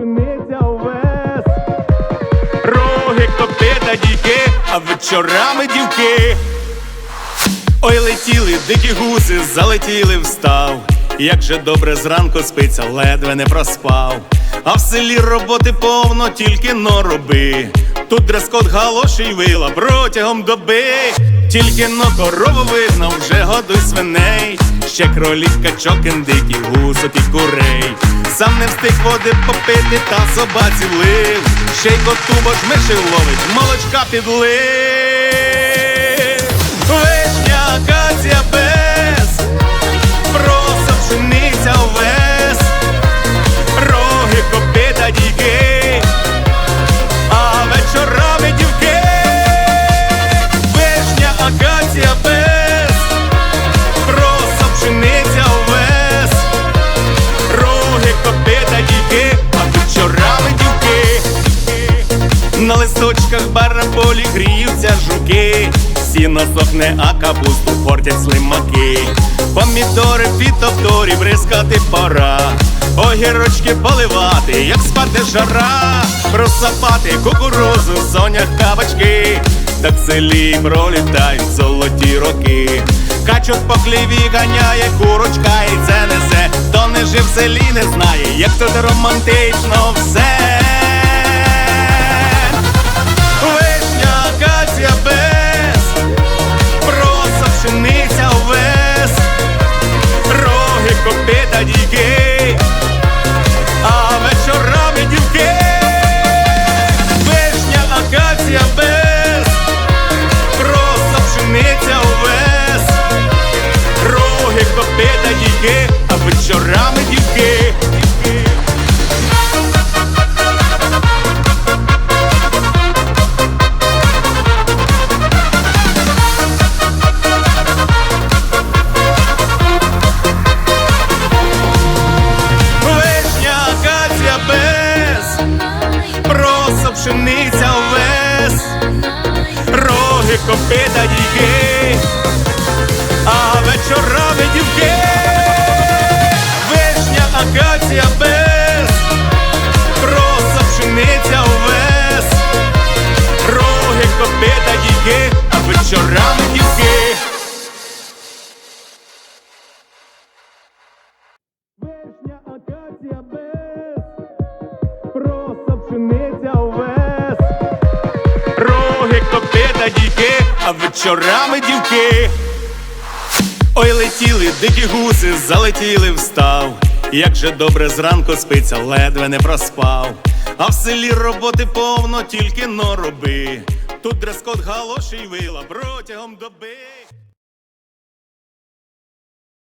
пшениця овес. Роги, копита, дійки, а вечорами дівки. Ой, летіли дикі гуси, залетіли в став. Як же добре зранку спиться, ледве не проспав. А в селі роботи повно, тільки но роби. Тут дрес-код галоші й вила протягом доби. Тільки но корову вигнав, вже годуй свиней. Ще кролів, качок, індиків, гусок і курей. Сам не встиг води попити, та собаці влив. Ще й коту, ж миші ловить, молочка підлив. На листочках бараполі гріються жуки, сіно сохне, а капусту портять слимаки. Помідори фітофторі бризкати пора, огірочки поливати, як спати жара, просапати кукурузу, в сонях кабачки, так в селі пролітають золоті роки. Качок по хліві ганяє, курочка і це несе, хто не жив в селі, не знає, як тут романтично все. Вечорами дівки. Пшениця овес, роги, копита, дійки, Вишня, акація роги, копита, дійки, а вечорами дівки. Ой, летіли дикі гуси, залетіли в став. Як же добре зранку спиться, ледве не проспав. А в селі роботи повно, тільки но роби. Тут дрес-код галоші вила протягом доби.